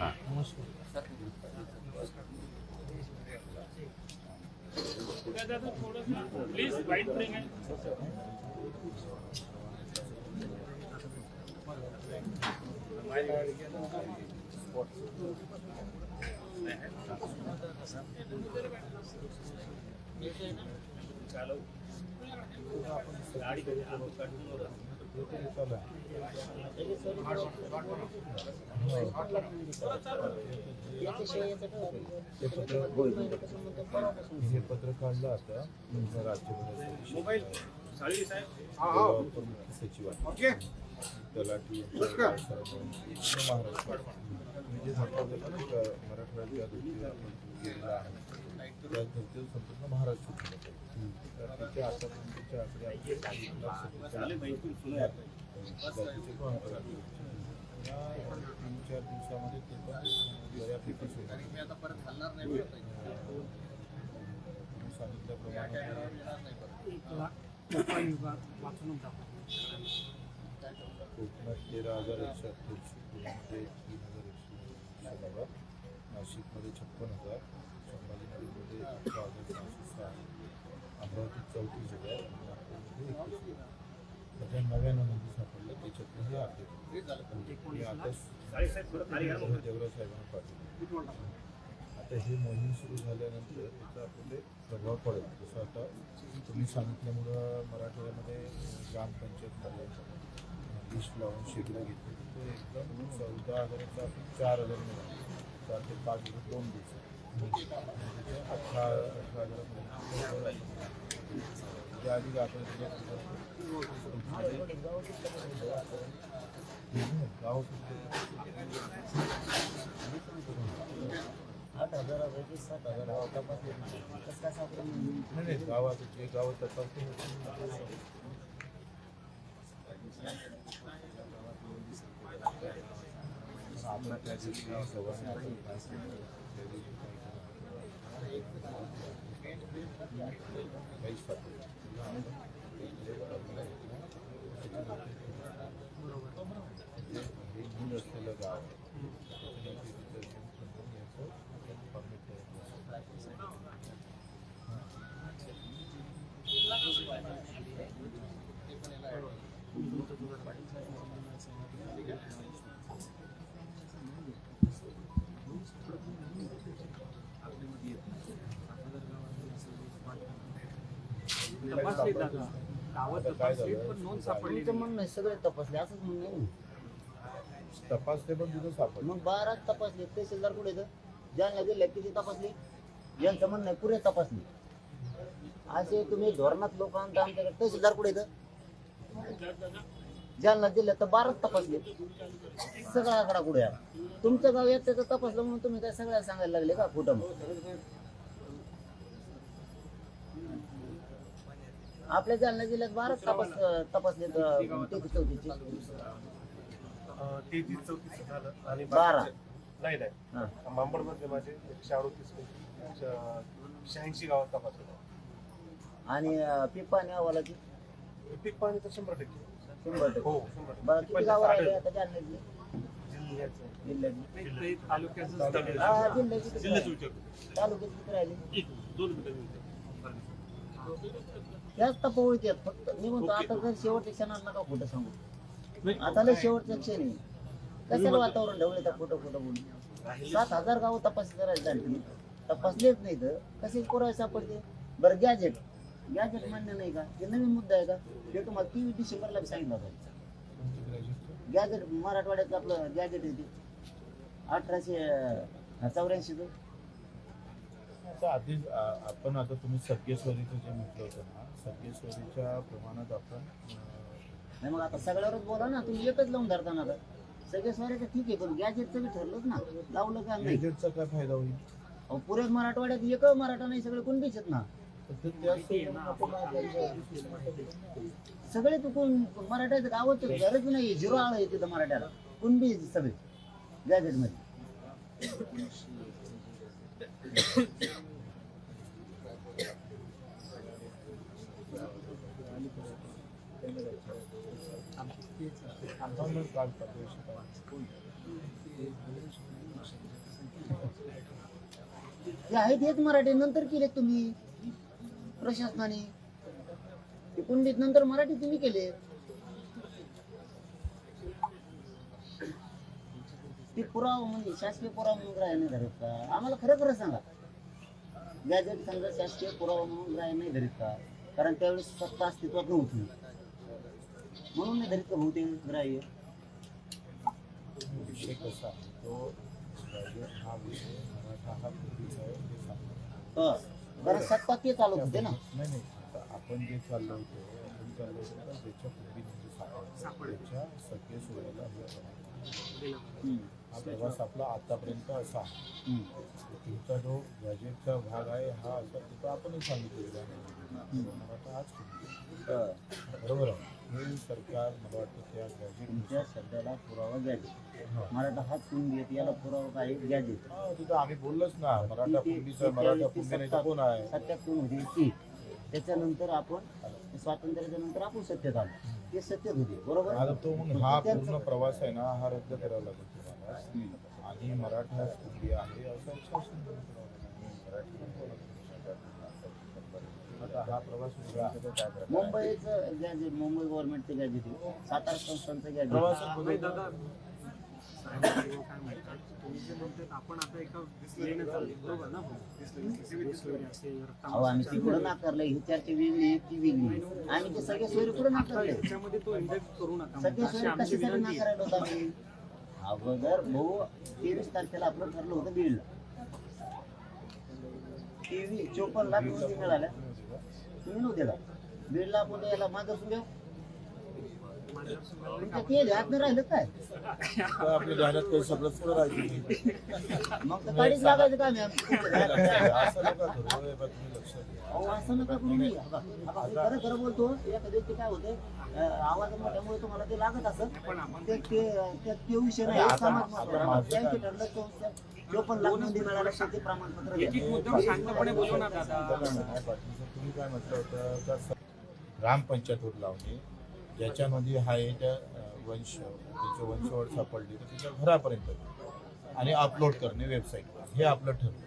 हां प्लीज वाईट ब्रेक गाडी कधी आपण हे पत्र काढलं आता मुख्य सचिवांनी तलाठी महाराष्ट्र. मी जे दाखवलेलं ना का मराठवाड्याच्या धर्तीवर आपण गेलेला आहे संपूर्ण महाराष्ट्र तर लाख सुरू तीन चार दिवसामध्ये ते पण कोकणात तेरा हजार एकशे अठ्ठ्याऐंशी पुण्यामध्ये तीन हजार एकशे नाशिकमध्ये छप्पन हजार संभाजीनगरमध्ये अठरा हजार सहाशे सहा अमरावतीत चौतीस हजार नागपूरमध्ये एकवीस हजार. सध्या नव्याण्णव नोंदी सापडल्या त्याच्यातले हे आहे हे आता. देवराज साहेबांना पाठवलं. आता ही मोहीम सुरू झाल्यानंतर त्याचा आपल्याला प्रभाव पडेल. जसं आता तुम्ही सांगितल्यामुळं मराठवाड्यामध्ये ग्रामपंचायतमध्ये लिस्ट लावून शिबिरं घेतली. तर एकदम चौदा हजाराचा आपण चार हजार मिळाला. चार ते पाच दोन म्हणजे अठरा अठरा त्या आधी आपण गाव आठ सात हज़ार गावात जे गाव तपासते आपला त्या तपासले दादा काय तपासले? पण नोंद सापडली तुमचं म्हणणं आहे सगळे तपासले असंच म्हणणं आहे. ना. तपासते पण तिथं सापडलं. मग बारा तपासले तहसीलदार कुठे ज्यांना दिले किती तपासले? यांचं म्हणणं आहे पुरे तपासले. असे तुम्ही धोरणात लोक आणता आमच्याकडे तहसीलदार कुठे येतं ज्यांना दिलं तर बाराच तपासले. सगळा आकडा कुठे आहे? तुमचं गाव येत त्याचं तपासलं म्हणून तुम्ही काय सगळ्या सांगायला लागले का कुठं? आपल्या जालना जिल्ह्यात बाराच तपास तपासले तेहतीस चौतीसचे तेहतीस चौतीस झालं आणि बारा. नाही नाही. मांबडमध्ये माझे एकशे अडोतीस पैकी शहाऐंशी गावात तपासलं आणि पीक पाणी अहवालाची पीक पाणी तर शंभर टक्के. शंभर टक्के. हो शंभर टक्के. गावं राहिले. आता जालन्यातली? जिल्ह्याचं. जिल्ह्यातली. ते तालुक्याचं जिल्ह्याची किती राहिली? विचारतो. तालुक्याची किती राहिली. एक दोन मिनिटं त्याच तपावळीत आहेत फक्त. मी म्हणतो आता जर शेवटच्या क्षणात नका खोटं सांगू. आता लय शेवटचं क्षण आहे. कशाला वातावरण ढवळे तर खोटं खोटं बोलू सात हजार गावं तपासणी करायला झाली तपासलेच नाही तर कसे पुरावे सापडते? बरं गॅजेट गॅजेट मान्य नाही का? हे नवीन मुद्दा आहे का? हे तुम्हाला तेवीस डिसेंबरला सांगितलं होतं. गॅजेट मराठवाड्याचं आपलं गॅजेट आहे ते. अठराशे चौऱ्याऐंशीचं. आता आधी आपण आता तुम्ही सगळेश्वरीचं जे म्हटलं होतं ना सगळेश्वरीच्या प्रमाणात आपण नाही मग आता सगळ्यावरच बोला ना तुम्ही एकच लावून धरता ना सगळे स्वाऱ्याचं ठीक आहे पण गॅजेटचं बी ठरलंच ना. लावलं का नाही? गॅजेटचा काय फायदा होईल? अहो, पुऱ्या मराठवाड्यात एक मराठा नाही सगळे कुणबीच आहेत ना? तर ते सगळे तू कोण मराठ्याचं गावच गरज नाही झिरो आळ आहे तिथं मराठ्याला. कुणबी आहेत सगळे गॅजेट काढतात, पैसे काढतात. आहे मराठी नंतर केले तुम्ही. प्रशासनाने. ते कुंडीत नंतर मराठी तुम्ही केले ते पुरावा म्हणजे शासकीय पुरावा म्हणून ग्राह्य नाही धरत का? आम्हाला खरं खरं सांगा. गॅजेट समजा शासकीय पुरावा म्हणून ग्राह्य नाही धरत का? कारण त्यावेळेस सत्ता अस्तित्वात नव्हती. म्हणून नाही धरित का बहुतेक ग्राह्य? विषय कसा आहे तो हा विषय मराठा हा पूर्वीचा आहे हे सांगतो चालवत होते ना? नाही नाही. आता आपण जे चाललो होतो आपण चाललो होतो तर ज्याच्या पूर्वी म्हणजे सापड त्याच्या सगळे सोडायला हे. हा प्रवास आपला आतापर्यंत असा. तुमचा जो गॅजेटचा भाग आहे हा असा तिथं आपणही सांगितलेला आहे. मराठा. हा. बरोबर आहे. हे सरकार मला वाटतं त्या गॅजेट तुमच्या शब्दाला पुरावा गॅजेट मराठा हाच कुंडी येते याला पुरावा काय? गॅजेट हा तिथं आम्ही बोललोच ना. मराठा पुंडीचा मराठा पुंडी कोण आहे? सत्याहत्तर होते? ती. त्याच्यानंतर आपण स्वातंत्र्याच्या नंतर आपण सत्तेत आलो. ते सत्तेत होते. बरोबर? आता तो मग हा पूर्ण प्रवास आहे ना हा रद्द करावा लागेल तुम्हाला. आणि मराठा आहे असं शासन आता हा प्रवास वेगळा आहे. काय करायचं? मुंबईचं गॅजेट मुंबई गव्हर्नमेंटचं सातारा संस्थांचं अहो आम्ही ती कुठं नाकारलंय ही चर्चा वेगळी ती वेगळी आम्ही ते सगळे कुठं नाकारले? सगळे कशासाठी नाकारायला होता आम्ही? अगोदर भाऊ तेवीस तारखेला आपलं ठरलं होतं बीडला तेवीस चोपन्न लाख मिळाल्या तुम्ही नव्हते का बीडला याला तुमच्या ते नाही राहिलं काय? तर आपल्या ध्यानात काही सगळंच मग तर काढीच लागायचं काय मॅम असं नका करू हे बघ, तुम्ही लक्षात घ्या अहो असं नका करू मी खरं खरं बोलतो व्यक्ती काय होते आवाज मोठ्यामुळे तुम्हाला ते लागत असत ते ते ते- ते विषय नाही. समाज त्यांचे ठरलं चौसष्ट चोपन्न लाख नोंदी मिळाल्या शेती प्रमाणपत्र एक द्या. एक मुद्दा शांतपणे तुम्ही काय म्हटलं होतं? ग्रामपंचायतवर लावणे. ज्याच्या नोंदी आहे त्या वंश त्याचे वंशवळ सापडली तर त्याच्या घरापर्यंत आणि अपलोड करणे वेबसाईटवर हे आपलं ठरलं.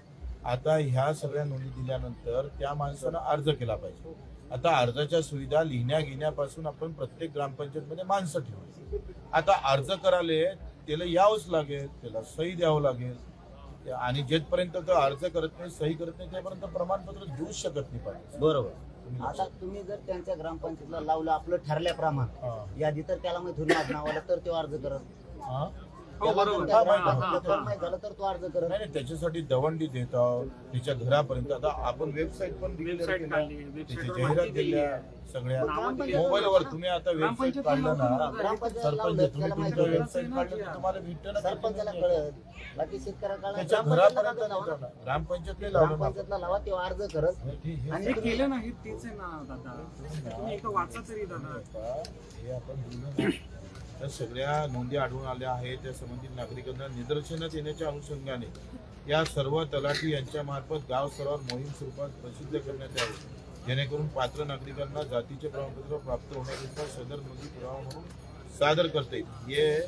आता ह्या सगळ्या नोंदी दिल्यानंतर त्या माणसानं अर्ज केला पाहिजे. आता अर्जाच्या सुविधा लिहिण्या घेण्यापासून आपण प्रत्येक ग्रामपंचायतमध्ये माणसं ठेवली आता अर्ज करायला त्याला यावंच लागेल त्याला सही द्यावं लागेल. आणि जेथपर्यंत तो अर्ज करत नाही सही करत नाही त्यापर्यंत प्रमाणपत्र देऊच शकत नाही पाहिजे. बरोबर. आता तुम्ही जर त्यांच्या ग्रामपंचायतीला लावलं आपलं ठरल्याप्रमाणे यादी तर त्याला माहिती होईल माझं नाव आलं तर तो अर्ज करत. हा? हो हा, हा, झालं तर तो अर्ज करत नाही नाही त्याच्यासाठी दवंडी देत आहोत त्याच्या घरापर्यंत आता आपण वेबसाईट पण declare वेबसाईट केल्या. काढली त्याची वेबसाईटवर जाहिरात माहिती दिली दिल्या आहे. सगळ्या ग्रामपंचायत- मोबाईलवर तुम्ही आता वेबसाईट ग्रामपंचायत काढलं ना ग्रामपंचायत सरपंच तुम्ही त्याला तुमचं. वेबसाईट काढलं तर तुम्हाला भेटतं ना सरपंचाला कळत बाकी शेतकऱ्याला त्याच्या ग्रामपंचायतला घरापर्यंत. ग्रामपंचायतला लावलं ना आपण. ग्रामपंचायतला लावा तेव्हा अर्ज करत हे ठीक- हे आणि केलं नाही तेच आहे ना दादा तुम्ही एकदा वाचा तरी दादा हे आपण ना या सगळ्या नोंदी आढळून आल्या आहेत. त्या संबंधित नागरिकांना निदर्शनात येण्याच्या अनुषंगाने या सर्व तलाठी यांच्या मार्फत गाव स्तरावर मोहीम स्वरूपात प्रसिद्ध करण्यात यावे. जेणेकरून पात्र नागरिकांना जातीचे प्रमाणपत्र प्राप्त होण्याकरिता सदर नोंदी पुरावा म्हणून सादर करता येईल. हे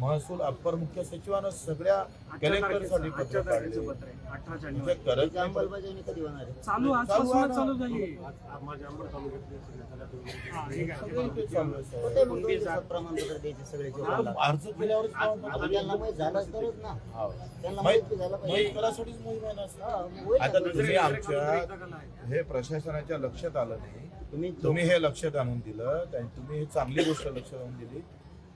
महसूल अप्पर मुख्य सचिवानं सगळ्या कलेक्टरसाठी पत्र काढले पत्र आहे. अठरा म्हणजे जानेवारी. करत अंमलबजावणी कधी होणार आहे? चालू चालू झाली. हा, प्रमाणपत्र द्यायचे सगळे? अर्ज आता त्यांना माहीत तरच ना. त्यांना माहीत झालं पाहिजे. तुम्ही आमच्या. हे प्रशासनाच्या लक्षात आलं नाही. तुम्ही तुम्ही हे लक्षात आणून दिलं तुम्ही ही चांगली गोष्ट लक्षात आणून दिली.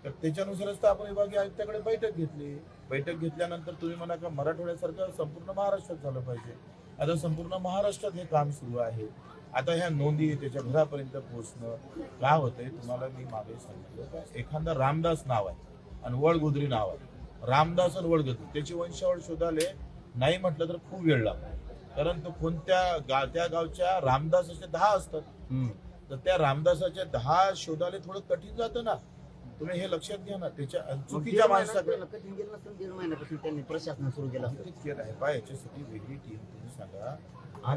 तर त्याच्यानुसारच तर आपण विभागीय आयुक्ताकडे बैठक घेतली. बैठक घेतल्यानंतर तुम्ही म्हणा का मराठवाड्यासारखं संपूर्ण महाराष्ट्रात झालं पाहिजे. आता संपूर्ण महाराष्ट्रात हे काम सुरू आहे. आता ह्या नोंदी त्याच्या घरापर्यंत पोहोचणं काय होतंय तुम्हाला मी मागे सांगितलं. का एखादा रामदास नाव आहे आणि वडगोदरी नाव आहे. रामदास आणि वडगोदरी त्याची वंशावळ शोधाले नाही म्हटलं तर खूप वेळ लागतो. कारण तो कोणत्या गा त्या गावच्या रामदासाचे दहा असतात. तर त्या रामदासाच्या दहा शोधाले थोडं कठीण जातं ना. तुम्ही हे लक्षात घ्या ना त्याच्या चुकीच्या माणसाकडे केलं, कठीण गेलं नसतं दीड महिन्यापासून त्यांनी प्रशासन सुरू केलं केलं आहे. पहा याच्यासाठी वेगळी टीम तुम्ही सांगा.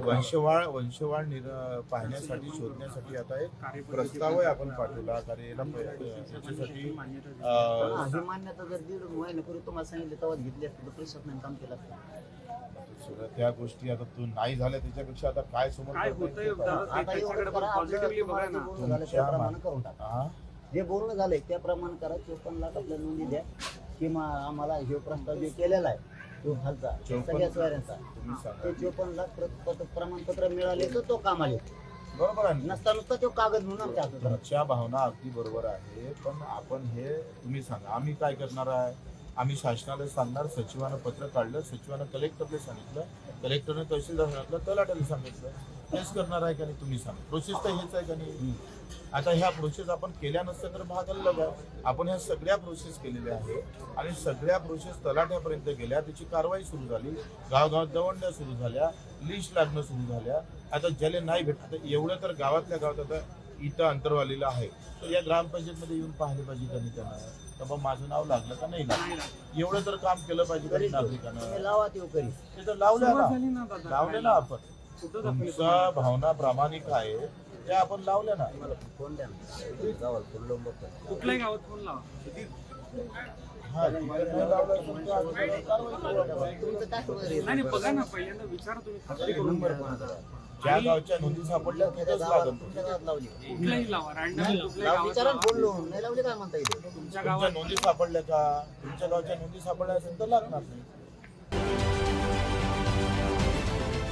वंशवाळ वंशवाळ निर पाहण्यासाठी शोधण्यासाठी आता एक प्रस्ताव आहे आपण पाठवला. कारण याला प- याच्यासाठी मान्यता हा, जर दीड महिन्यापूर्वी तुम्हाला सांगितलं तेव्हा घेतली असती तर प्रशासनाने काम केलं असतं. त्या गोष्टी आता तू नाही झाल्या त्याच्यापेक्षा आता काय समोर? आता एवढं बघा ना. जे बोलणं झालंय त्याप्रमाणे करा चोपन्न लाख आपल्या नोंदी द्या. किंवा आम्हाला हे प्रस्ताव जे केलेला आहे तो खालचा सगळ्या सोयऱ्यांचा ते चोपन्न लाख प्र- पत्र- प्रमाणपत्र मिळाले तर तो कामाला येतो. बरोबर आहे ना? नसता नुसता तो कागद म्हणून आमच्या हातात राहतो. तुमच्या भावना अगदी बरोबर आहे पण आपण हे तुम्ही सांगा. आम्ही काय करणार आहे? आम्ही शासनाला सांगणार सचिवानं पत्र काढलं सचिवानं कलेक्टरला सांगितलं कलेक्टरने तहसीलदार सांगितलं तलाट्याला सांगितलं. हेच करणार आहे का नाही तुम्ही सांगा. प्रोसेस तर हेच आहे का नाही? आता ह्या प्रोसेस आपण केल्या नसत्या तर भाग अलग आहे आपण ह्या सगळ्या प्रोसेस केलेल्या आहे आणि सगळ्या प्रोसेस तलाठ्यापर्यंत गेल्या. त्याची कारवाई सुरू झाली. गावगावात दवंड्या सुरू झाल्या. लिस्ट लागणं सुरू झाल्या. आता ज्याला नाही भेटत एवढं तर गावातल्या गावात आता इथं अंतरवालीला आहे. तर या ग्रामपंचायतमध्ये येऊन पाहिले पाहिजे त्यांनी त्यांना? तर बा माझं नाव लागलं का नाही लागलं? एवढं तर काम केलं पाहिजे नागरिकांना? लावलं. लावले ना आपण. तुमचा भावना प्रामाणिक आहे. ते आपण लावल्या ना. फोन द्या गावाला फोन लावून बघतो. कुठल्याही गावात लावा. हा ज्या गावच्या नोंदी सापडल्या तुमच्या तिथंच गावात लागत तुमच्या नोंदी सापडल्या का? तुमच्या गावच्या नोंदी सापडल्या असेल तर लागणार नाही.